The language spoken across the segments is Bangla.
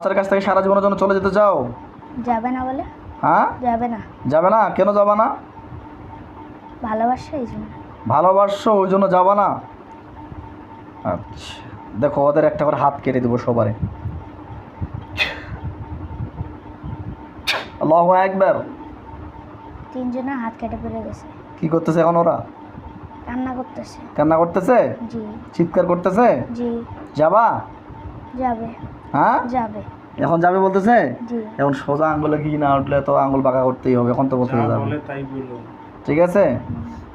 বাচ্চার কাছ থেকে সারা জীবনের জন্য চলে যেতে চাও? যাবে না বলে? হ্যাঁ? যাবে না। যাবে না? কেন যাবা না? ভালোবাসা এই জন্য। ভালোবাসো ওই জন্য যাবা না? আচ্ছা দেখো ওদের একটা করে হাত কেটে দেবো সবারে। আল্লাহ একবার তিনজনের হাত কেটে ফেলে গেছে। কি করতেছে এখন ওরা? কান্না করতেছে। কান্না করতেছে? জি। চিৎকার করতেছে? জি। যাবা? যাবে। হ্যাঁ? যাবে। এখন যাবে বলতেছে? এখন সোজা আঙ্গুলে কি না উঠলে তো আঙ্গুল বাঁকা করতেই হবে এখন তো বলতে যাবে। বলে তাই বলো ঠিক আছে?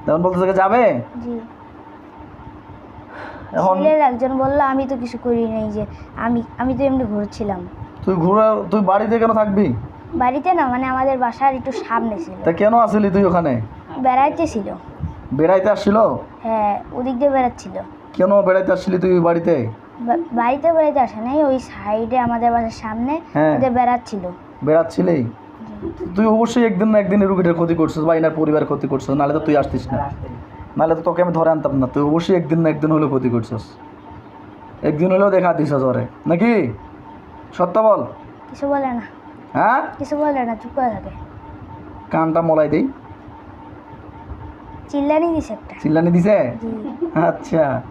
তখন বলতেছে যাবে? জি। এখন একজন বলল আমি তো কিছু করি নাই যে আমি আমি তো এমনি ঘুরছিলাম। তুই ঘুরে তুই বাড়িতে কেন থাকবি? বাড়িতে না মানে আমাদের বাসার একটু সামনে ছিল। তা কেন আসলি তুই ওখানে? বেড়াইতে ছিল। বেড়াইতে আসছিল? হ্যাঁ ওদিক দিয়ে বেড়াচ্ছিল। কেন বেড়াইতে আসছিলি তুই বাড়িতে? বাড়িতে বেড়াইতে আসে নাই ওই সাইডে আমাদের বাসার সামনে হ্যাঁ। ওদের বেড়াচ্ছিল। বেড়াচ্ছিলি তুই অবশ্যই একদিন না একদিন রুগীটার ক্ষতি করছিস বা এনার পরিবারের ক্ষতি করছিস নাহলে তো তুই আসতিস না। নাহলে তো তোকে আমি ধরে আনতাম না তুই অবশ্যই একদিন না একদিন হলেও ক্ষতি করছিস। একদিন হলেও দেখা দিস ওরে নাকি? সত্য বল। কিছু বলে না। হ্যাঁ? কিছু বলে না চুপ করে থাকে। কানটা মলাই দেই। চিল্লানি দিছে একটা। চিল্লানি দিছে? আচ্ছা।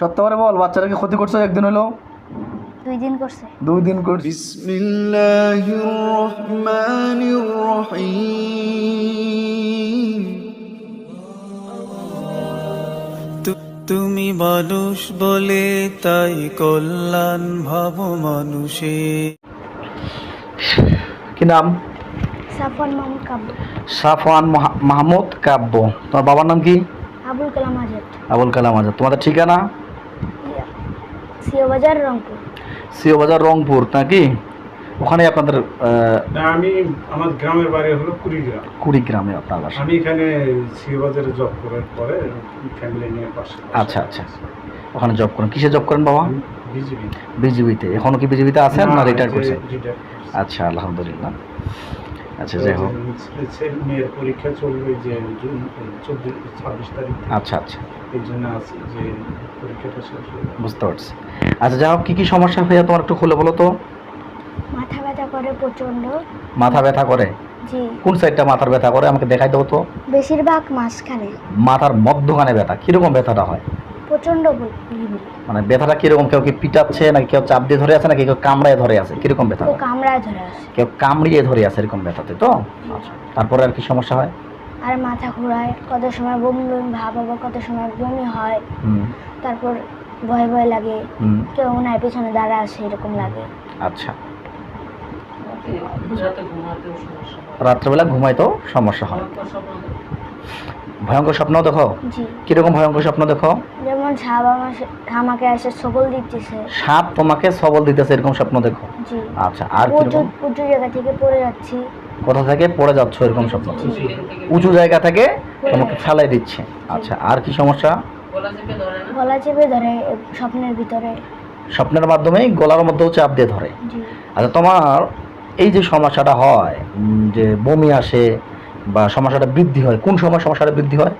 সত্য করে বল বাচ্চাটাকে ক্ষতি করছ? একদিন হলো। দুই দিন করছে। দুই দিন করছে। তুমি মানুষ বলে তাই কল্যাণ ভাব মানুষে। কি নাম? সাফওয়ান কাব্য। সাফওয়ান মাহমুদ কাব্য। তোমার বাবার নাম কি? আবুল কালাম আজাদ। আবুল কালাম আজাদ। তোমাদের ঠিকানা? সিও বাজার রংপুর। সিওবাজার রংপুর নাকি? ওখানে আপনাদের না আমি আমার গ্রামের বাড়ি হলো কুড়িগ্রাম। কুড়িগ্রামে আপনার বাসা। আমি এখানে সিওবাজারে জব করার পরে ফ্যামিলি নিয়ে পাশে আচ্ছা আচ্ছা। ওখানে জব করেন। কিসে জব করেন বাবা? বিজিবি বিজিবিতে। এখনও কি বিজিবিতে আছেন না রিটায়ার করছেন? আচ্ছা আলহামদুলিল্লাহ। আচ্ছা যাই হোক। মেয়ের পরীক্ষা চলবে যে জুন চব্বিশ ছাব্বিশ তারিখ আচ্ছা আচ্ছা। এই জন্য আছি যে পরীক্ষাটা শেষ বুঝতে পারছি। আচ্ছা যাই হোক কী কী সমস্যা হয়ে তোমার একটু খুলে বলো তো? মাথা ব্যথা করে প্রচণ্ড। মাথা ব্যথা করে? জি। কোন সাইডটা মাথার ব্যথা করে? আমাকে দেখাই দাও তো। বেশিরভাগ মাঝখানে। মাথার মধ্যখানে ব্যথা। কীরকম ব্যথাটা হয়? বলি মানে ব্যথাটা কীরকম? কেউ কি পিটাচ্ছে নাকি কেউ চাপ দিয়ে ধরে আছে নাকি কেউ কামড়ায় ধরে আছে? কীরকম ব্যথা? তো কামড়ায় ধরে আসে কেউ কামড়িয়ে ধরে আছে এরকম ব্যথাতে তো? আচ্ছা তারপরে আর কি সমস্যা হয়? আর মাথা ঘোরায় কত সময় বমি বমি ভাব আবার কত সময় বমি হয়। তারপর ভয় ভয় লাগে। কেউ হয় পেছনে দাঁড়া আসে এরকম লাগে। আচ্ছা। রাত্রেবেলা ঘুমাইতেও সমস্যা হয়। ভয়ঙ্কর স্বপ্ন দেখো? জি। কীরকম ভয়ঙ্কর স্বপ্ন দেখো? যেমন সাপ আমাকে এসে সবল দিতেছে। সাপ তোমাকে সবল দিতেছে এরকম স্বপ্ন দেখো? জি। আচ্ছা আর কীরকম? উঁচু জায়গা থেকে পড়ে যাচ্ছি। কোথা থেকে? পড়ে যাচ্ছ এরকম স্বপ্ন। উঁচু জায়গা থেকে তোমাকে ফেলাই দিচ্ছে। আচ্ছা আর কি সমস্যা? গলা চেপে ধরে স্বপ্নের ভিতরে। স্বপ্নের মাধ্যমেই গলার মধ্যেও চাপ দিয়ে ধরে। আচ্ছা তোমার এই যে সমস্যাটা হয় যে বমি আসে বা সমস্যাটা বৃদ্ধি হয় কোন সময় সমস্যাটা বৃদ্ধি হয়?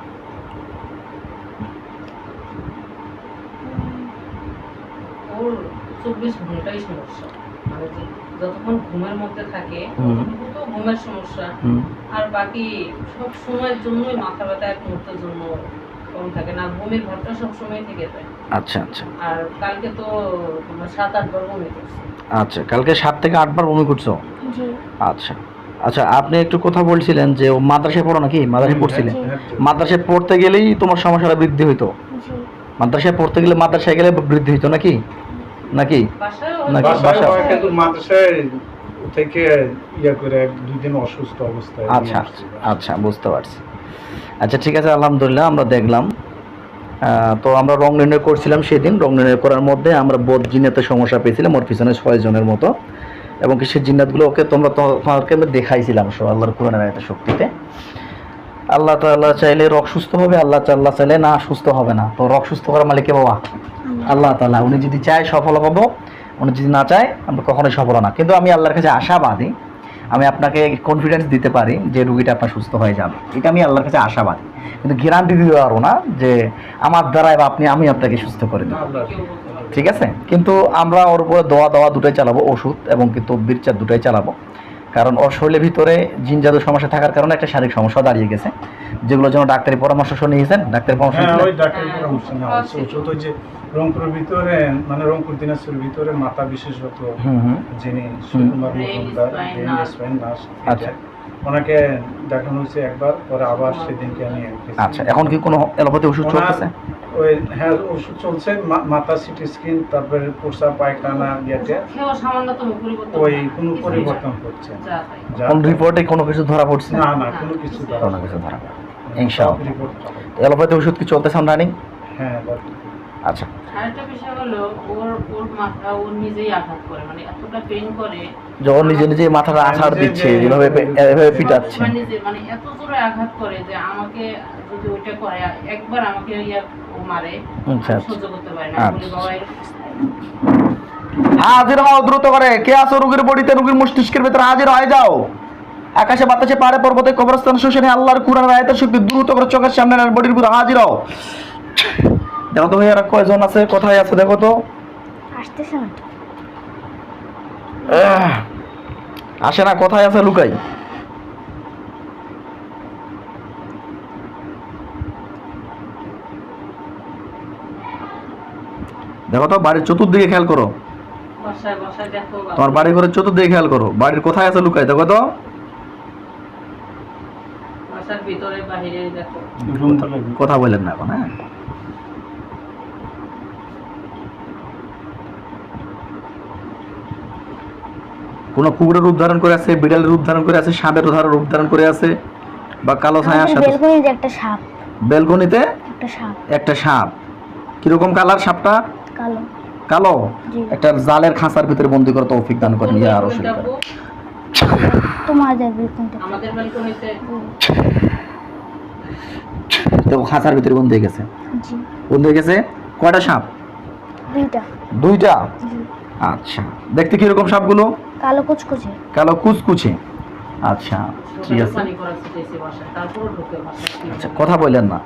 চব্বিশ ঘন্টাই সমস্যা। মানে যতক্ষণ ঘুমের মধ্যে থাকে তো ঘুমের সমস্যা। আর বাকি সব সময়ের জন্যই মাথা ব্যথা এক মুহূর্তের জন্য কম থাকে না। বমির ভাবটা সব সময় থেকে যায়। আচ্ছা আচ্ছা। আর কালকে তো সাত আট বার বমি করছে। আচ্ছা কালকে সাত থেকে আটবার বমি করছ? আচ্ছা। আচ্ছা আপনি একটু কথা বলছিলেন যে ও মাদ্রাসায় পড়ো নাকি? মাদ্রাসায় পড়ছিলেন মাদ্রাসায় পড়তে গেলেই তোমার সমস্যাটা বৃদ্ধি হইতো। মাদ্রাসায় পড়তে গেলে মাদ্রাসায় গেলে বৃদ্ধি হইতো নাকি? নাকি? নাকি বাসা- মাদ্রাসায় থেকে ইয়ে করে দুই দিন অসুস্থ অবস্থায় আচ্ছা আচ্ছা বুঝতে পারছি। আচ্ছা ঠিক আছে আলহামদুলিল্লাহ আমরা দেখলাম। আহ, তো আমরা রং নির্ণয় করছিলাম সেদিন। রং নির্ণয় করার মধ্যে আমরা বোধ জিনাতে সমস্যা পেয়েছিলাম ওর পিছনে ছয় জনের মতো। এবং কি সেই জিন্নাতগুলো ওকে তোমরা তোমাকে আমি দেখাইছিলাম সব আল্লাহর কোরআনের একটা শক্তিতে। আল্লাহ তাল্লাহ চাইলে রক সুস্থ হবে আল্লাহ তাল্লাহ চাইলে না সুস্থ হবে না। তো রক সুস্থ করার মালিক বাবা? আল্লাহ। তাল্লাহ উনি যদি চায় সফল হব উনি যদি না চায় আমরা কখনোই সফল না। কিন্তু আমি আল্লাহর কাছে আশাবাদী আমি আপনাকে কনফিডেন্স দিতে পারি যে রুগীটা আপনার সুস্থ হয়ে যাবে। এটা আমি আল্লাহর কাছে আশাবাদী। কিন্তু গ্যারান্টি দিতে পারব না যে আমার দ্বারাই বা আপনি আমি আপনাকে সুস্থ করে দেবো। ঠিক আছে? কিন্তু আমরা ওর উপরে দোয়া দোয়া দুটাই চালাবো ওষুধ এবং কি তদ্বির চা দুটাই চালাবো। কারণ ওর শরীরের ভিতরে জিন জাদু সমস্যা থাকার কারণে একটা শারীরিক সমস্যা দাঁড়িয়ে গেছে। যেগুলো যেন ডাক্তারি পরামর্শ নিয়েছেন ডাক্তারি পরামর্শ হ্যাঁ ওই ডাক্তারের পরামর্শ নেওয়া হচ্ছে ওষুধ ওই যে রংপুরের ভিতরে মানে রংপুর দিনাজপুরের ভিতরে মাথা বিশেষত হুম হুম। যিনি সুকুমার মজুমদার আচ্ছা। ওনাকে দেখানো হয়েছে একবার পরে আবার সেদিনকে আমি আচ্ছা এখন কি কোনো এলোপ্যাথি ওষুধ চলতেছে? ওই হ্যাঁ ওষুধ চলছে মা- মাথা সিটি স্কিন তারপরে পোষা পায়খানা খেয়েও ওই কোনো পরিবর্তন হচ্ছে কোন রিপোর্টে কোনো কিছু ধরা পড়ছে? না না কোনো কিছু ধরা কোনো কিছু ধরা ইনশাআল্লাহ। এলোপ্যাথি ওষুধ কি চলতেছে রানিং হ্যাঁ আচ্ছা। আরেকটা বিষয় হলো ওর ওর মাথা ও নিজেই আঘাত করে মানে এতটা পেইন করে। যখন নিজে নিজে মাথাটা আছাড় দিচ্ছে যে- এভাবে পিটাচ্ছে। নিজে মানে এত জোরে আঘাত করে যে আমাকে যদি ওইটা করে একবার আমাকে ইয়া ও মারে আচ্ছা, আচ্ছা। সহ্য করতে পারি না। বাবা হাজির হও দ্রুত করে। কে আসো রোগীর বডিতে? রোগীর মস্তিষ্কের ভেতরে হাজির হয়ে যাও। আকাশে বাতাসে পাহাড়ে পর্বতে কবরস্থান শোষণে আল্লাহর কুরআন আয়াতের শক্তি দ্রুত করে চোখের সামনে বডির উপর হাজির হও। দেখো তো ভাইয়ারা কয়জন আছে? কোথায় আছে দেখো তো। আসতেছে না তো। আসে না কোথায় আছে লুকাই? দেখো তো বাড়ির চতুর্দিকে খেয়াল করো। বাসায় বাসায় দেখো তোমার বাড়ি ঘরের চতুর্দিকে খেয়াল করো। বাড়ির কোথায় আছে লুকাই দেখো তো। বাসার ভিতরে বাহিরে দেখো। কথা বলেন না এখন হ্যাঁ? কোন কুকুরের রূপ ধারণ করে আছে বিড়ালের রূপ ধারণ করে আছে সাপের উদাহরণ রূপ ধারণ করে আছে বা কালো ছায়ার আমাদের সাথে বেলকনিতে একটা সাপ। বেলকনিতে একটা সাপ। একটা সাপ। কীরকম কালার সাপটা? কালো। কালো? একটা জালের খাঁচার ভিতরে বন্দি করে তৌফিক দান করেন ইয়া আরও? তোমাদের বেলকনিতে। আমাদের ব্যালকনিতে দেখো খাঁচার ভিতরে বন্দি হয়ে গেছে। জি। বন্দি হয়ে গেছে? কয়টা সাপ? দুইটা। দুইটা? আচ্ছা। দেখতে কীরকম সাপগুলো? কালো কুচকুচে। কালো কুচকুচে। আচ্ছা ঠিক আছে। আচ্ছা কথা বললেন না।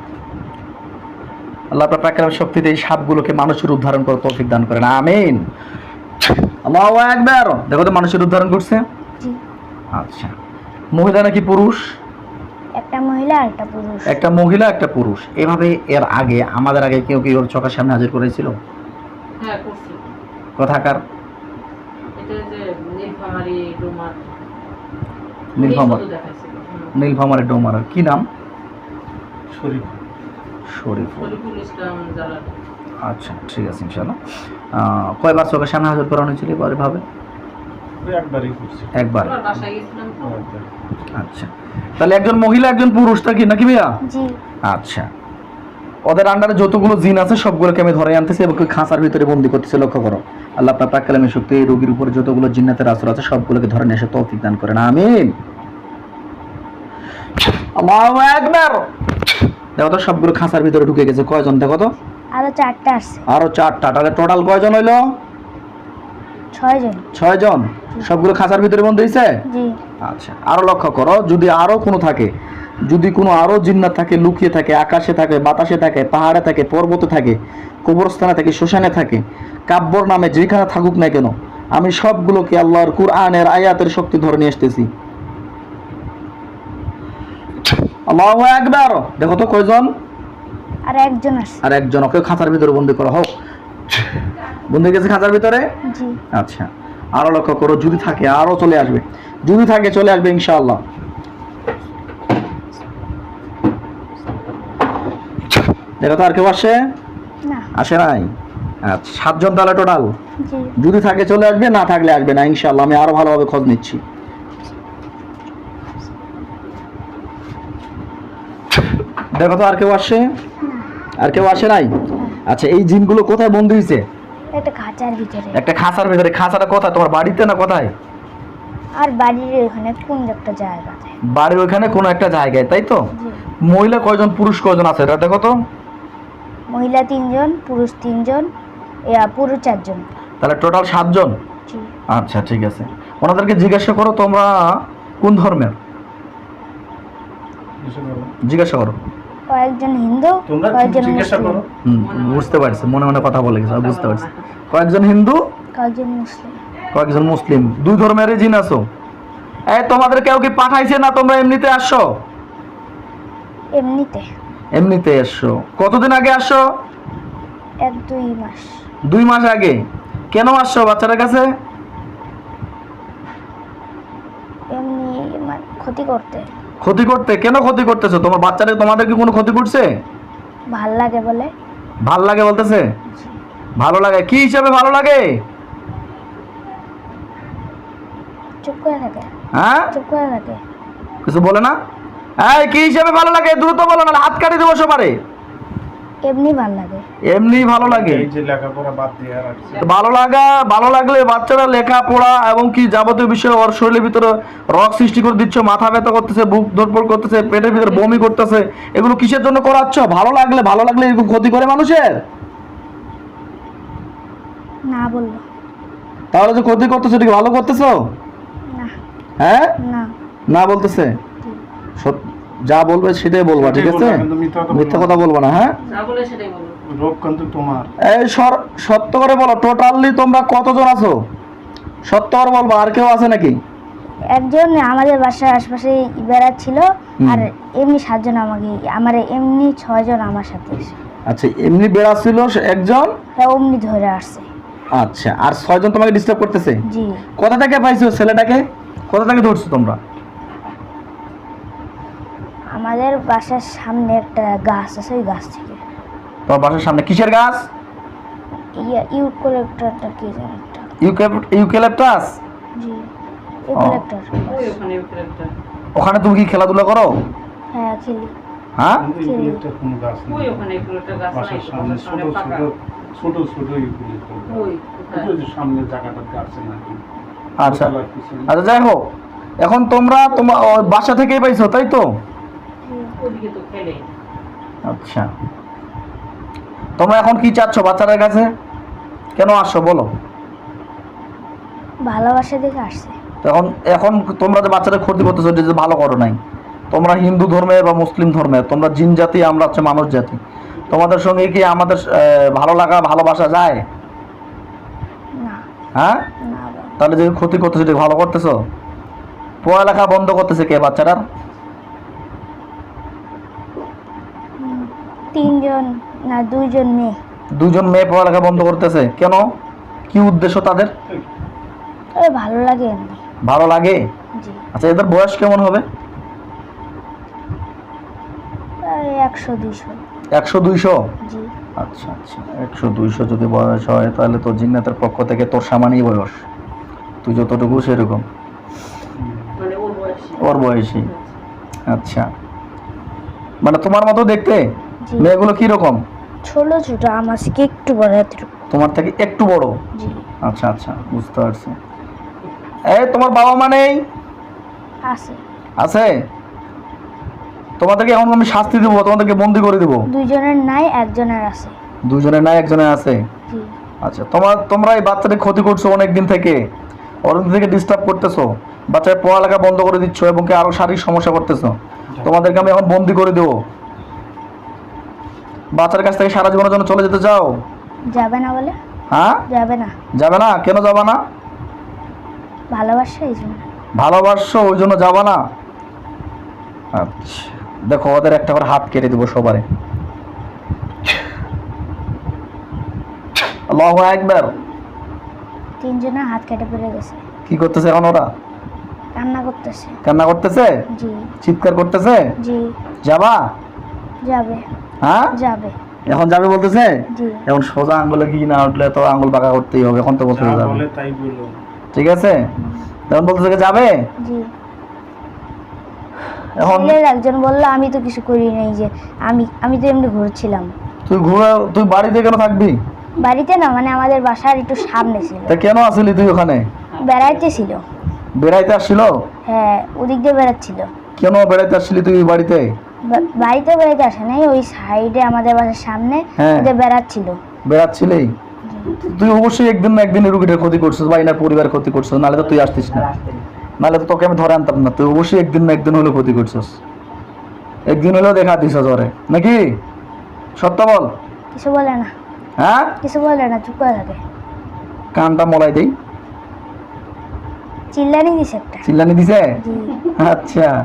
আল্লাহ আপনার প্রাকৃতিক শক্তিতে এই সাপগুলোকে মানুষের উদ্ধারণ করে তৌফিক দান করেন। আমিন। আল্লাহু আকবার। দেখো তো মানুষের উদ্ধারণ করছে। আচ্ছা। মহিলা নাকি পুরুষ? একটা মহিলা একটা পুরুষ। একটা মহিলা একটা পুরুষ। এভাবে এর আগে আমাদের আগে কেউ কি ওর চোখের সামনে হাজির করেছিল? হ্যাঁ কথাকার নীলফামারি ডোমার। নীলফামার। ডোমার কি নাম? শরীফুল। আচ্ছা ঠিক আছে ইনশাল্লাহ কয়বার চোখের সামনে হাজির করানো হয়েছিল এবার করছি। একবার। আচ্ছা। তাহলে একজন মহিলা একজন পুরুষ নাকি নাকি ভাইয়া আচ্ছা। ওদের আন্ডারে যতগুলো জিন আছে সবগুলোকে আমি ধরে আনতেছি এবং খাঁচার ভিতরে বন্দি করতেছি লক্ষ্য করো। আল্লাহ আপনার পাক্কালামী শক্তি এই রোগীর উপরে যতগুলো জিন্নাতের আসর আছে সবগুলোকে ধরে নিয়ে এসে তৌফিক দান করেন। আমিন। আল্লাহু আকবার। দেখো তো সবগুলো খাঁচার ভিতরে ঢুকে গেছে। কয়জন দেখো তো? আরও চারটা আসছে আরও চারটা। তাহলে টোটাল কয়জন হইল? ছয় জন ছয় জন সবগুলো খাঁচার ভিতরে বন্দি হয়েছে জি। আচ্ছা আরও লক্ষ্য করো যদি আরও কোনো থাকে যদি কোনো আরও জিন্নাত থাকে লুকিয়ে থাকে আকাশে থাকে বাতাসে থাকে পাহাড়ে থাকে পর্বতে থাকে কবরস্থানে থাকে শ্মশানে থাকে কাব্যর নামে যেখানে থাকুক না কেন আমি সবগুলোকে আল্লাহর কুরআনের আয়াতের শক্তি ধরে নিয়ে আসতেছি। আল্লাহু আকবার! দেখো তো কয়জন? আর একজন আর একজন ওকে খাঁচার ভিতরে বন্দি করা হোক। বন্দি গেছে খাঁচার ভিতরে? আচ্ছা। আরও লক্ষ্য করো যদি থাকে আরও চলে আসবে। যদি থাকে চলে আসবে ইনশাআল্লাহ। দেখো তো আর কেউ আসে? না। আসে নাই? আচ্ছা সাতজন তাহলে টোটাল জি। যদি থাকে চলে আসবে না থাকলে আসবে না ইনশাআল্লাহ। আমি আরও ভালোভাবে খোঁজ নিচ্ছি। দেখো তো আর কেউ আসে? আর কেউ আসে নাই? আচ্ছা এই জিনগুলো কোথায় বন্ধ হয়েছে একটা খাঁচার ভিতরে। একটা খাঁচার ভিতরে। খাঁচাটা কোথায়? তোমার বাড়িতে না কোথায়? আর বাড়ির ওখানে কোন একটা জায়গাতে। বাড়ির ওইখানে কোনো একটা জায়গায় তাই তো? মহিলা কয়জন পুরুষ কয়জন আছে? এটা দেখো তো। মহিলা তিনজন পুরুষ তিনজন পুরুষ চারজন। তাহলে টোটাল সাতজন? আচ্ছা ঠিক আছে। ওনাদেরকে জিজ্ঞাসা করো তোমরা কোন ধর্মের? জিজ্ঞাসা করো। কয়েকজন হিন্দু কয়েকজন মুসলিম। হুম, বুঝতে পারছি মনে মনে কথা বলে গেছে বুঝতে পারছি। কয়েকজন হিন্দু? কয়েকজন মুসলিম। কয়েকজন মুসলিম। দুই ধর্মের জিন আছো? এই তোমাদের কেউ কি পাঠাইছে না তোমরা এমনিতে আসছো এমনিতে। এমনিতে এসছো কতদিন আগে আসছো এক দুই মাস। দুই মাস আগে। কেন আসছো বাচ্চাদের কাছে? এমনি মানে ক্ষতি করতে। ক্ষতি করতে? কেন ক্ষতি করতেছো? তোমার বাচ্চাদের তোমাদের কি কোনো ক্ষতি করছে? ভালো লাগে বলে। ভালো লাগে বলতেছে? ভালো লাগে। কি হিসাবে ভালো লাগে? চুপ করে থাকে। হ্যাঁ? চুপ করে থাকে। কিছু বলে না? এই কি হিসাবে ভালো লাগে? দ্রুত বলো না হাত কাটি দেবো সবারে। এমনি ভালো লাগে। এমনি ভালো লাগে। ভালো লাগা ভালো লাগলে বাচ্চারা লেখাপড়া এবং কি যাবতীয় বিষয়ে ওর শরীরের ভিতরে রক সৃষ্টি করে দিচ্ছ মাথা ব্যথা করতেছে বুক ধরপড় করতেছে পেটের ভিতরে বমি করতেছে এগুলো কিসের জন্য করাচ্ছ? ভালো লাগলে ভালো লাগলে এগুলো ক্ষতি করে মানুষের? না বলল তাহলে যে ক্ষতি করতেছো এটা ভালো করতেছো? হ্যাঁ? না। না বলতেছে? যা বলবে সেটাই বলবা ঠিক আছে? মিথ্যা কথা বলব না। হ্যাঁ? যা বলে সেটাই বলো। রোগ কিন্তু তোমার। এই সত্য করে বলো টোটালি তোমরা কতজন আছো? সত্য করে বলব আর কেউ আছে নাকি? একজন আমাদের বাসার আশপাশে বেড়াচ্ছিল হুম। আর এমনি সাতজন আমাকে আমার এমনি ছয়জন আমার সাথে আচ্ছা এমনি বেড়াচ্ছিল একজন? হ্যাঁ অমনি ধরে আসছে। আচ্ছা আর ছয়জন তোমাকে ডিস্টার্ব করতেছে? জি। কোথা থেকে পাইছো ছেলেটাকে? কোথা থেকে ধরছো তোমরা? আমাদের বাসার সামনে একটা গাছ আছে ওই গাছ থেকে। তোমার বাসার সামনে কিসের গাছ? ইয়া ইউকোলেক্টরটা কি যেন একটা। UK- eucalyptus? জি ওই ওখানে তুমি কি খেলাধুলা করো? হ্যাঁ খেলি। হ্যাঁ? ইউক্যালিপটাস কোনো গাছ ওই ওখানে এগুলো গাছ নাই সামনে ছোট ছোট ছোট ছোট ইউক্যালিপটাস। ওই ওই যে সামনে জায়গাটা গাছে নাকি? আচ্ছা। আচ্ছা যাই হোক। এখন তোমরা তোমার বাসা থেকেই পাইছো তাই তো? আচ্ছা। তোমরা এখন কি চাচ্ছ বাচ্চাদের কাছে? কেন আসছো বলো। ভালোবাসা দেখে আসছে। এখন এখন তোমরা যে বাচ্চাদের ক্ষতি করতেছো যে ভালো করো নাই। তোমরা হিন্দু ধর্মের বা মুসলিম ধর্মের তোমরা জিন জাতি আমরা হচ্ছে মানুষ জাতি। তোমাদের সঙ্গে কি আমাদের ভালো লাগা ভালোবাসা যায়? হ্যাঁ? তাহলে যে ক্ষতি করতেছো ভালো করতেছো? পড়ালেখা বন্ধ করতেছে কে বাচ্চাটার তিনজন না দুইজন মেয়ে। দুজন মেয়ে পড়ালেখা বন্ধ করতেছে। কেন? কি উদ্দেশ্য তাদের? ওই ভালো লাগে। ভালো লাগে? আচ্ছা এদের বয়স কেমন হবে? একশো দুইশো। একশো দুইশো? আচ্ছা আচ্ছা। একশো দুইশো যদি বয়স হয় তাহলে তো জিন্নাতের পক্ষ থেকে তোর সামানই বয়স। তুই যতটুকু সেরকম। মানে ওর বয়সী। আচ্ছা। মানে তোমার মতো দেখতে? মেয়েগুলো কি রকম? ছোট ছোট আমার থেকে একটু বড় এতটুকু তোমার থেকে একটু বড়? আচ্ছা আচ্ছা বুঝতে পারছি। এই তোমার বাবা মা নেই? আছে। আছে? তোমাদেরকে এখন আমি শাস্তি দেবো তোমাদেরকে বন্দি করে দেবো। দুইজনের নাই একজনের আছে। দুজনের নাই একজনের আছে? আচ্ছা তোমার তোমরা এই বাচ্চাদের ক্ষতি করছ অনেক দিন থেকে। অনেক থেকে ডিস্টার্ব করতেছো। বাচ্চার পড়ালেখা বন্ধ করে দিচ্ছ এবং কি আরও শারীরিক সমস্যা করতেছো। তোমাদেরকে আমি এখন বন্দি করে দেবো। বাচ্চার কাছ থেকে সারা জীবনের জন্য চলে যেতে চাও? যাবে না বলে। হ্যাঁ? যাবে না। যাবে না? কেন যাবা না? ভালোবাসা এই জন্য। ভালোবাসছো ওই জন্য যাবা না? আচ্ছা দেখো ওদের একটা করে হাত কেটে দিব সবারে। আল্লাহু একবার তিনজনের হাত কেটে পড়ে গেছে। কি করতেছে এখন ওরা? কান্না করতেছে। কান্না করতেছে? জি। চিৎকার করতেছে? জি। যাবা? যাবে। হ্যাঁ? যাবে। এখন যাবে বলতেছে? এখন সোজা আঙ্গুলে কি না উঠলে তো আঙ্গুল বাঁকা করতেই হবে এখন তো বলতে যাবে। বলে তাই বলো ঠিক আছে? এখন বলতেছে যাবে? এখন একজন বলল আমি তো কিছু করি নাই যে আমি আমি তো এমনি ঘুরছিলাম। তুই ঘুরে তুই বাড়িতে কেন থাকবি? বাড়িতে না মানে আমাদের বাসার একটু সামনে ছিল। তা কেন আসলি তুই ওখানে? বেড়াইতে ছিল। বেড়াইতে আসছিল? হ্যাঁ ওদিক দিয়ে বেড়াচ্ছিল। কেন বেড়াইতে আসছিলি তুই বাড়িতে? বাড়িতে বেড়াইতে আসে নাই ওই সাইডে আমাদের বাসার সামনে হ্যাঁ। ওদের বেড়াচ্ছিল। বেড়াচ্ছিলি তুই অবশ্যই একদিন না একদিন রুগীটার ক্ষতি করছিস বা এনার পরিবার ক্ষতি করছিস নাহলে তো তুই আসতিস না। নাহলে তো তোকে আমি ধরে আনতাম না। তুই অবশ্যই একদিন না একদিন হলে ক্ষতি করছিস। একদিন হলেও দেখা দিস জ্বরে। নাকি? সত্য বল? কিছু বলে না। হ্যাঁ? কিছু বলে না চুপ করে থাকে। কানটা মলাই দেই। চিল্লানি দিছে একটা। চিল্লানি দিছে? আচ্ছা।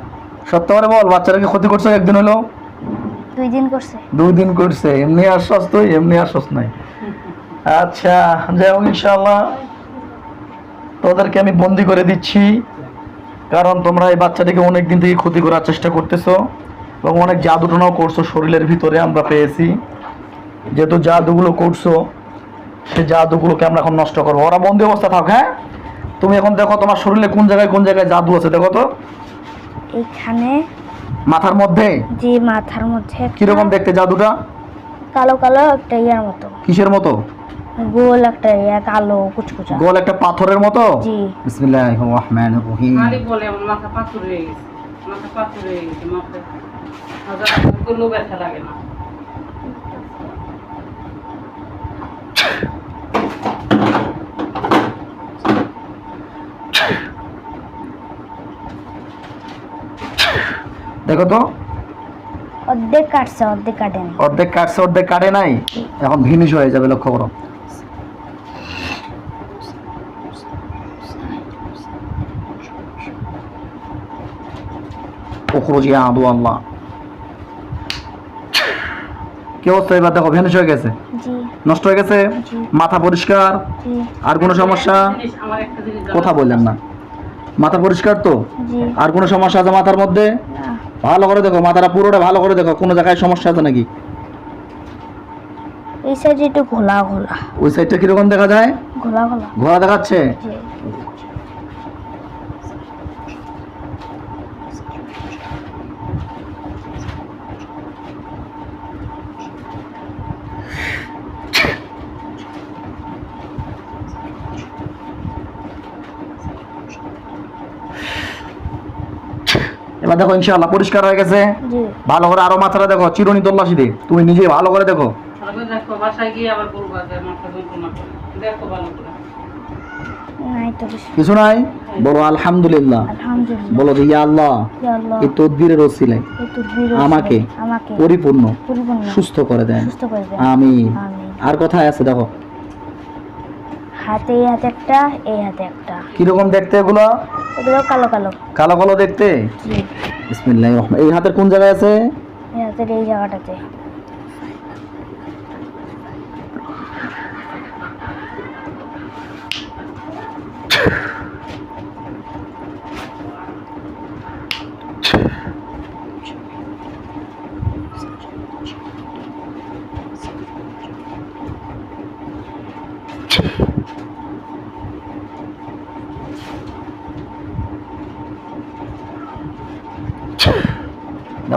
সত্য করে বল বাচ্চাটাকে ক্ষতি করছ? একদিন হলো? দুই দিন করছে। দুই দিন করছে এমনি আশ্বাস তুই এমনি আশ্বাস নাই। আচ্ছা যাই হোক ইনশাল্লাহ তোদেরকে আমি বন্দি করে দিচ্ছি কারণ তোমরা এই বাচ্চাটিকে অনেক দিন থেকে ক্ষতি করার চেষ্টা করতেছো এবং অনেক জাদুটনাও করছ শরীরের ভিতরে আমরা পেয়েছি। যেহেতু জাদুগুলো করছ সেই জাদুগুলোকে আমরা এখন নষ্ট করব। ওরা বন্দি অবস্থা থাক হ্যাঁ? তুমি এখন দেখো তোমার শরীরে কোন জায়গায় কোন জায়গায় জাদু আছে দেখো তো। এইখানে মাথার মধ্যে? যে মাথার মধ্যে একটা কীরকম দেখতে জাদুটা? কালো কালো একটা ইয়ার মতো। কিসের মতো? গোল একটা ইয়া কালো কুচকুচা। গোল একটা পাথরের মতো? জি। বিসমিল্লাহির রহমানির রহিম। খালি বলে আমার মাথা পাথর হয়ে গেছে। মাথা পাথর হয়ে গেছে মাথা। মাথা কোনো ব্যথা লাগে না। দেখো তো। অর্ধেক কাটছে অর্ধেক কাটেনি অর্ধেক কাটছে অর্ধেক কাটে নাই? এখন ভিনিশ হয়ে যাবে লক্ষ্য করো। উখরুজি আদু আল্লাহ। কি অবস্থা এবার? দেখো ভেনিশ হয়ে গেছে। নষ্ট হয়ে গেছে? মাথা পরিষ্কার? আর কোনো সমস্যা? জিনিস, আমার একটা জিনিস জানার কথা বললেন না। মাথা পরিষ্কার তো? আর কোনো সমস্যা আছে মাথার মধ্যে? না। ভালো করে দেখো মাথাটা পুরোটা ভালো করে দেখো কোনো জায়গায় সমস্যা আছে নাকি? এই সাইডে একটু ঘোলা ঘোলা। ওই সাইডটা কীরকম দেখা যায়? ঘোলা ঘোলা। ঘোলা দেখাচ্ছে? এবার দেখো ইনশাআল্লাহ পরিষ্কার হয়ে গেছে। জি। ভালো করে আরও মাথাটা দেখো চিরুনি তল্লাশি দে। তুমি নিজে ভালো করে দেখো। ভালো দেখো বাসায় গিয়ে আবার মাথা যন্ত্রণা দেখো ভালো করে। কিছু কিছু নাই? বলো আলহামদুলিল্লাহ। আলহামদুলিল্লাহ। বলো যে ইয়া আল্লাহ এই তদবিরের ওসিলায় আমাকে আমাকে পরিপূর্ণ পরিপূর্ণ সুস্থ করে দেন। সুস্থ করে দেন। আমিন। আমিন। আর কোথায় আছে দেখো। হাতে এই হাতে একটা এই হাতে একটা। কীরকম দেখতে এগুলো? এগুলো কালো কালো। কালো কালো দেখতে? জি। বিসমিল্লাহির রহমান এই হাতের কোন জায়গায় আছে এই হাতের এই জায়গাটাতে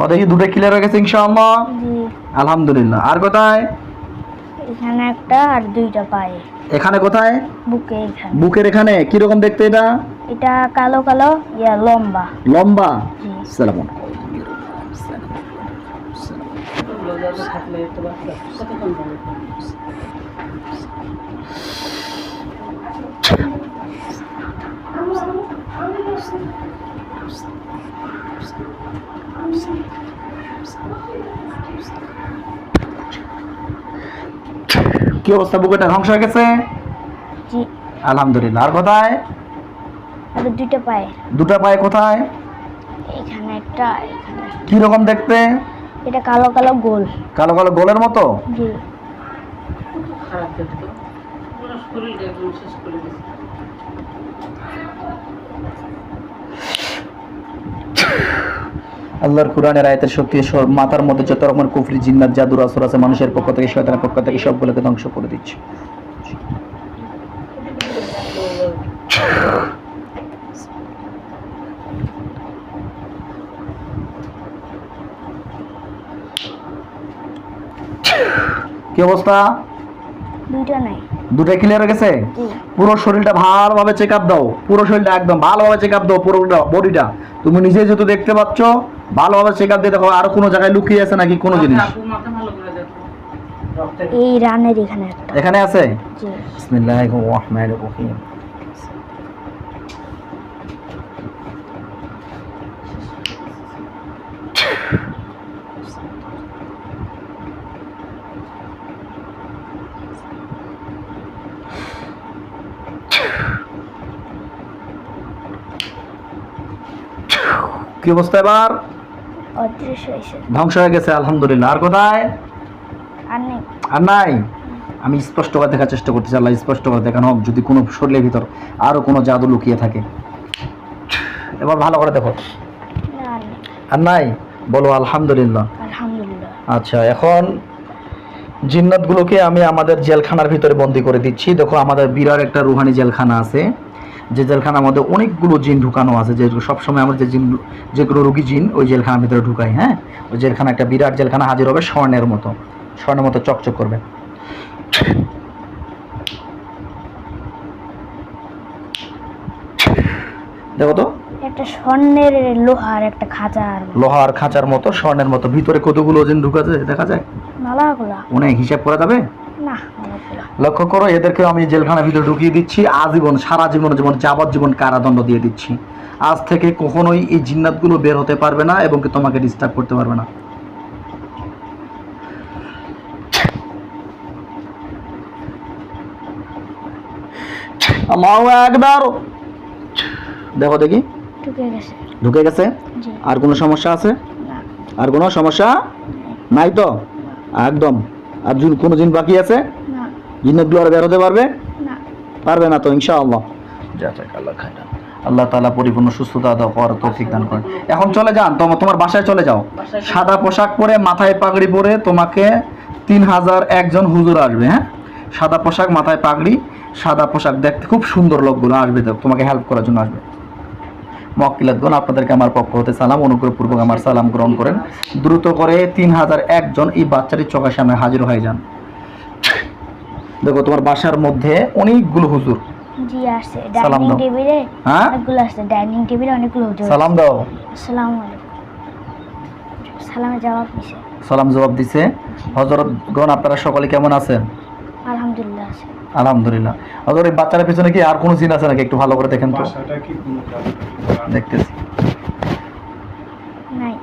দেখো দেখি দুটো ক্লিয়ার হয়ে গেছে ইনশাআল্লাহ। আলহামদুলিল্লাহ। আর কোথায়? এখানে একটা আর দুইটা পায়ে। এখানে কোথায়? বুকে এখানে। বুকের এখানে। কীরকম দেখতে এটা? এটা কালো কালো ইয়া লম্বা। লম্বা? সালাম এগুলো যাতে থাকলে একটু বাচ্চা কতক্ষণ যাবে কি অবস্থা বুকেটা ধ্বংস হয়ে গেছে? জি। আলহামদুলিল্লাহ। আর কোথায়? আর দুইটা পায়ে। দুটা পায়ে কোথায়? এখানে একটা এখানে কি রকম দেখতে? এটা কালো কালো গোল। কালো কালো গোলের মতো? জি। খারাপ আল্লাহর কোরআনের আয়াতের শক্তি মাথার মধ্যে যত রকমের কুফরি, জিন্নাত, জাদুর আসর আছে, মানুষের পক্ষ থেকে, শয়তানের পক্ষ থেকে সবগুলোকে ধ্বংস করে দিচ্ছে। কি অবস্থা? দুইটা নাই। দুটাই ক্লিয়ার হয়ে গেছে? পুরো শরীরটা ভালোভাবে চেক আপ দাও। পুরো শরীরটা একদম ভালোভাবে চেক আপ দাও পুরো বডিটা তুমি নিজে যেহেতু দেখতে পাচ্ছ ভালোভাবে চেক আপ দিয়ে দেখো আর কোনো জায়গায় লুকিয়ে আছে নাকি কোনো জিনিস? দেখো। রক্তের এই রানের এখানে একটা। এখানে আছে? জি। বিসমিল্লাহির রহমানির রহিম। কি অবস্থা এবার? ধ্বংস হয়ে গেছে আলহামদুলিল্লাহ। আর কোথায়? আর নাই। আমি স্পষ্ট করে দেখার চেষ্টা করতেছি আল্লাহ স্পষ্ট করে দেখানো হোক যদি কোনো শরীরের ভিতর আরও কোনো জাদু লুকিয়ে থাকে। এবার ভালো করে দেখো। আর নাই? বলো আলহামদুলিল্লাহ। আলহামদুলিল্লাহ। আচ্ছা এখন জিন্নাতগুলোকে আমি আমাদের জেলখানার ভিতরে বন্দি করে দিচ্ছি। দেখো আমাদের বিরাট একটা রুহানি জেলখানা আছে। যে জেলখানার মধ্যে অনেকগুলো জিন ঢুকানো আছে যে সবসময় আমরা যে জিন যেগুলো রুগী জিন ওই জেলখানার ভিতরে ঢুকাই হ্যাঁ? ওই জেলখানা একটা বিরাট জেলখানা হাজির হবে স্বর্ণের মতো স্বর্ণের মতো চকচক করবে। দেখো তো। একটা স্বর্ণের লোহার একটা খাঁচার লোহার খাঁচার মতো স্বর্ণের মতো। ভিতরে কতগুলো জিন ঢুকাছে দেখা যায়? মালাগুলা অনেক হিসাব করা যাবে? লক্ষ্য করো এদেরকে আমি জেলখানার ভিতরে ঢুকিয়ে দিচ্ছি আজীবন সারা জীবন যেমন যাবজ্জীবন কারাদণ্ড দিয়ে দিচ্ছি। আজ থেকে কখনোই এই জিন্নাতগুলো বের হতে পারবে না এবং তোমাকে ডিস্টার্ব করতে পারবে না। আল্লাহু আকবার। দেখো দেখি। ঢুকে গেছে। ঢুকে গেছে? আর কোনো সমস্যা আছে? আর কোনো সমস্যা? নাই তো? একদম। আর যদি কোনো জিন বাকি আছে? না। জিন্নাতগুলো আর বের হতে পারবে? না। পারবে না তো ইনশাআল্লাহ। আল্লাহ আল্লাহ তাআলা পরিপূর্ণ সুস্থতা দাও করার তৌফিক দান করেন। এখন চলে যান তোমার তোমার বাসায় চলে যাও। সাদা পোশাক পরে মাথায় পাগড়ি পরে তোমাকে তিন হাজার একজন হুজুর আসবে হ্যাঁ? সাদা পোশাক মাথায় পাগড়ি সাদা পোশাক দেখতে খুব সুন্দর লোকগুলো আসবে তোমাকে হেল্প করার জন্য আসবে। মক্কিলাতগণ আপনাদেরকে আমার পক্ষ হতে সালাম অনুগ্রহপূর্বক আমার সালাম গ্রহণ করেন। দ্রুত করে তিন হাজার একজন এই বাচ্চাটির চোখের সামনে হাজির হয়ে যান। দেখো তোমার বাসার মধ্যে অনেকগুলো হুজুর। জি আসছে। সালাম দাও। টেবিলে হ্যাঁ? অনেকগুলো আসছে। ডাইনিং টেবিলে অনেকগুলো হুজুর সালাম দাও। আসসালামু আলাইকুম। সালামের জবাব দিছে। সালাম জবাব দিছে। হজরতগণ আপনারা সকলে কেমন আছেন? আলহামদুলিল্লাহ আছে। আলহামদুলিল্লাহ। হজরত এই বাচ্চাটার পিছনে কি আর কোনো জিন আছে নাকি? একটু ভালো করে দেখেন তো। জাদু? দেখতেছি। নাই।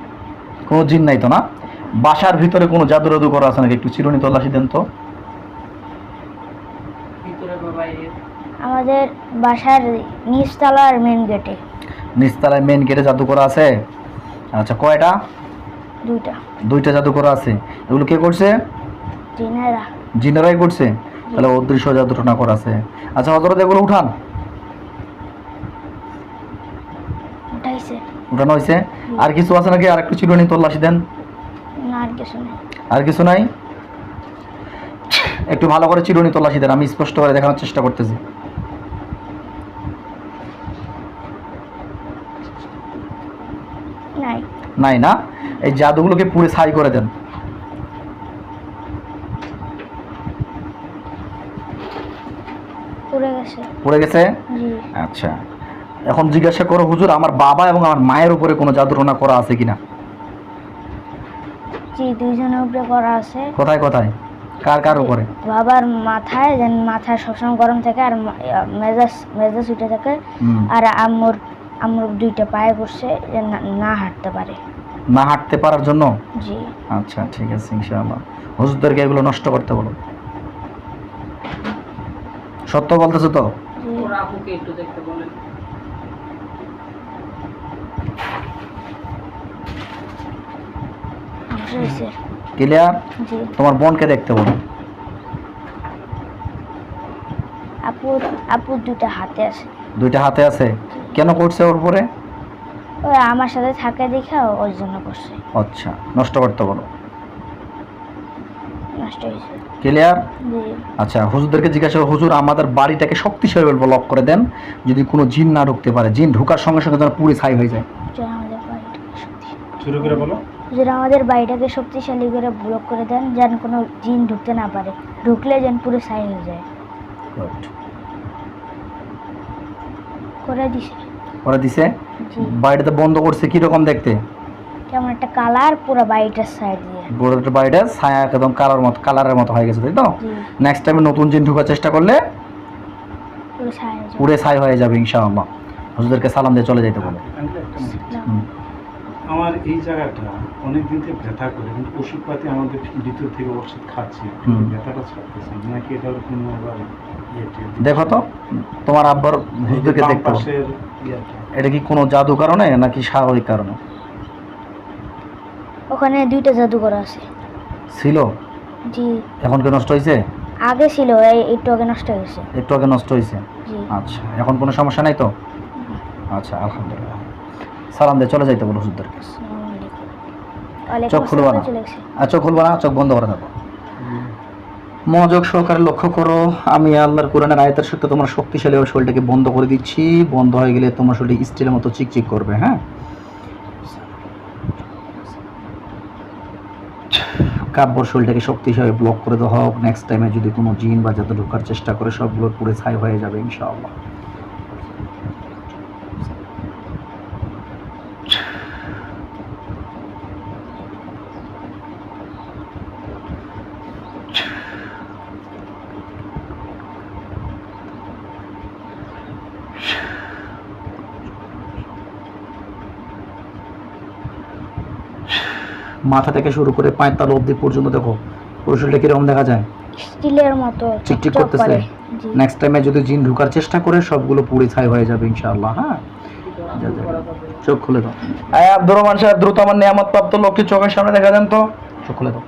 কোনো জিন নাই তো না? বাসার ভিতরে কোনো জাদু রাদু করা আছে নাকি? একটু চিরুনি তল্লাশি দেন তো। ভিতরে বা বাইরে? আমাদের বাসার নিচতলার মেন গেটে নিচতলায় মেন গেটে জাদু করা আছে? আচ্ছা কয়টা? দুইটা। দুইটা জাদু করা আছে। এগুলো কে করছে? জিনেরা। জিনেরাই করছে তাহলে অদৃশ্য জাদুটনা করা আছে আচ্ছা হজরত এগুলো উঠান। উঠানো হয়েছে আর কিছু আছে নাকি? আর একটু চিরুনি তল্লাশি দেন। আর কিছু নেই। একটু ভালো করে চিরুনি তল্লাশি দেন আমি স্পষ্ট করে দেখানোর চেষ্টা করতেছি। নাই। নাই না? এই জাদুগুলোকে পুরো ছাই করে দেন। পুড়ে গেছে? আচ্ছা। এখন জিজ্ঞাসা করো হুজুর আমার বাবা এবং আমার মায়ের উপরে কোনো জাদুটনা করা আছে কিনা? জি দুইজনের উপরে করা আছে। কোথায় কোথায়? কার কার উপরে? বাবার মাথায় যেন মাথা সবসময় গরম থাকে আর মেজাজ মেজাজ উঠে থাকে। আর আম্মুর আম্মুর দুইটা পায়ে না- না হাঁটতে পারে। না হাঁটতে পারার জন্য? জি। আচ্ছা ঠিক আছে ইনশাআল্লাহ। হুজুরদেরকে এগুলো নষ্ট করতে বলো। সত্য বলতেছো তো? ক্লিয়ার? তোমার বোনকে দেখতে বলো। আপুর আপুর দুইটা হাতে আছে। দুইটা হাতে আছে? কেন করছে ওর উপরে? ওই আমার সাথে থাকে দেখে ওর জন্য করছে। আচ্ছা নষ্ট করতে বলো। ক্লিয়ার আচ্ছা হুজুরদেরকে জিজ্ঞাসা হুজুর আমাদের বাড়িটাকে শক্তিশালী লক করে দেন যদি কোনো জিন না ঢুকতে পারে। জিন ঢুকার সঙ্গে সঙ্গে যেন পুরি ছাই হয়ে যায়। আমাদের বাড়িটাকে শুরু করে বলো। আমাদের বাড়িটাকে শক্তিশালী করে ব্লক করে দেন যেন কোনো জিন ঢুকতে না পারে। ঢুকলে যেন পুরো ছাই হয়ে যায়. করে দিছে। ওরা দিছে? জি। বাড়িটাতে বন্ধ করছে কি রকম দেখতে? কেমন একটা কালার পুরো বাড়িটার সাইড দিয়ে। বড় বাড়িটা ছায়া একদম কালার মতো কালারের মতো হয়ে গেছে তাই তো? নেক্সট টাইমে নতুন জিন ঢুকার চেষ্টা করলে পুরো ছাই হয়ে যাবে। ইনশাআল্লাহ। হুজুরদেরকে সালাম দিয়ে চলে যাইতে বলে। আমার এই জায়গাটা অনেক দিন থেকে ব্যথা করে কিন্তু ওষুধপাতি আমাদের ভিতর থেকে ওষুধ খাচ্ছি। ব্যথাটা ছাড়তেছে নাকি এটার কোনো আবার ইয়ে? দেখো তো তোমার আব্বার বাম দেখতে। এটা কি কোনো জাদু কারণে নাকি স্বাভাবিক কারণে? ওখানে দুইটা জাদুঘর আছে। ছিল? জি। এখন কি নষ্ট হয়েছে আগে ছিল এই একটু আগে নষ্ট হয়ে গেছে একটু আগে নষ্ট হয়েছে আচ্ছা এখন কোনো সমস্যা নাই তো? আচ্ছা আলহামদুলিল্লাহ। সালাম দিয়ে চলে যাইতে বলো আলাইকুম। ওয়ালাইকুম চোখ খুলবা না? আর চোখ খুলবা না? চোখ বন্ধ করে থাকো। মনোযোগ সহকারে লক্ষ্য করো আমি আল্লাহর কোরআনের আয়তের সত্য তোমার শক্তিশালী শরীরটাকে বন্ধ করে দিচ্ছি। বন্ধ হয়ে গেলে তোমার শরীর স্টিলের মতো চিকচিক করবে হ্যাঁ? কাব্যর শরীরটাকে শক্তিশালী ব্লক করে দেওয়া হোক নেক্সট টাইমে যদি কোনো জিন বা যাতে ঢোকার চেষ্টা করে, সবগুলো পুরে ছাই হয়ে যাবে, ইনশাআল্লাহ। মাথা থেকে শুরু করে পায়ের তাল অবধি পর্যন্ত দেখো পুরো শরীরটা কীরকম দেখা যায়? স্টিলের মতো চিকচিক করতেছে। নেক্সট টাইমে যদি জিন ঢোকার চেষ্টা করে সবগুলো পুরি ছাই হয়ে যাবে ইনশাআল্লাহ হ্যাঁ। চোখ খুলে দাও। আয় আব্দুর রহমান সাহেব দ্রুত আমার নিয়ামত প্রাপ্ত লোকটি চোখের সামনে দেখা দেন তো। চোখ খুলে দাও।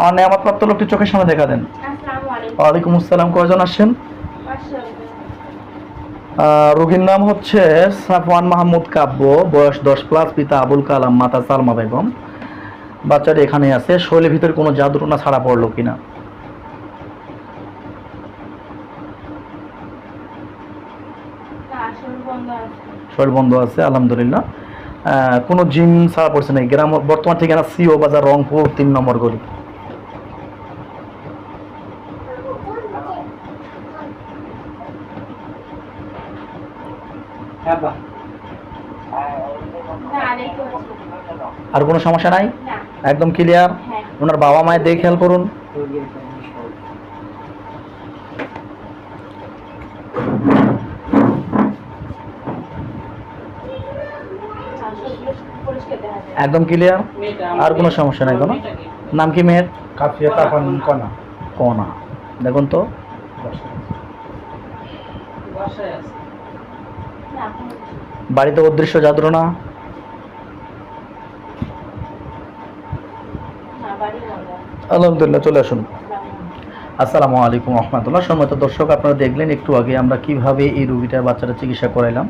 আমার নিয়ামত প্রাপ্ত লোকটি চোখের সামনে দেখা দেন। ওয়ালাইকুম আসসালাম কয়জন আসছেন? রোগীর নাম হচ্ছে সাফওয়ান মাহমুদ কাব্য বয়স দশ প্লাস পিতা আবুল কালাম মাতা সালমা বেগম। বাচ্চাটি এখানে আছে। শরীরের ভিতরে কোনো জাদুটনা ছাড়া পড়ল কিনা? শৈল বন্ধ আছে। আলহামদুলিল্লাহ। কোনো জিম ছাড়া পড়ছে না। গ্রাম বর্তমান ঠিকানা সিও বাজার রংপুর তিন নম্বর গলি। আর কোনো সমস্যা নাই? একদম ক্লিয়ার ওনার বাবা মায়ের দেখে খেয়াল করুন। একদম ক্লিয়ার আর কোনো সমস্যা নাই কোনো? নাম কি মেয়ের? কাফিয়া তাপান কনা। কনা। দেখুন তো। বাড়িতে অদৃশ্য যাত্রা আলহামদুলিল্লাহ, চলে আসুন। আসসালামু আলাইকুম রহমতুল্লাহ। সম্মত দর্শক, আপনারা দেখলেন একটু আগে আমরা কীভাবে এই রুগীটার বাচ্চাটা চিকিৎসা করাইলাম।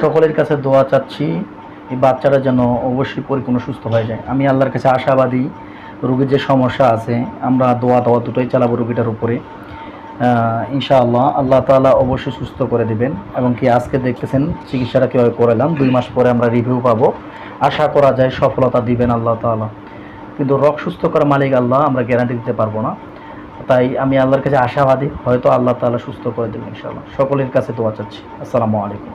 সকলের কাছে দোয়া চাচ্ছি, এই বাচ্চারা যেন অবশ্যই পরিপূর্ণ সুস্থ হয়ে যায়। আমি আল্লাহর কাছে আশাবাদী, রুগীর যে সমস্যা আছে, আমরা দোয়া দোয়া দুটোই চালাবো রুগীটার উপরে। ইনশাআল্লাহ আল্লাহ তাআলা অবশ্যই সুস্থ করে দিবেন। এবং কি আজকে দেখতেছেন চিকিৎসাটা কীভাবে করালাম, দুই মাস পরে আমরা রিভিউ পাবো। আশা করা যায় সফলতা দিবেন আল্লাহ তাআলা। কিন্তু রক সুস্থ করার মালিক আল্লাহ, আমরা গ্যারান্টি দিতে পারব না। তাই আমি আল্লাহর কাছে আশাবাদী, হয়তো আল্লাহ তালা সুস্থ করে দেবেন ইনশাআল্লাহ। সকলের কাছে দোয়া চাচ্ছি। আসসালামু আলাইকুম।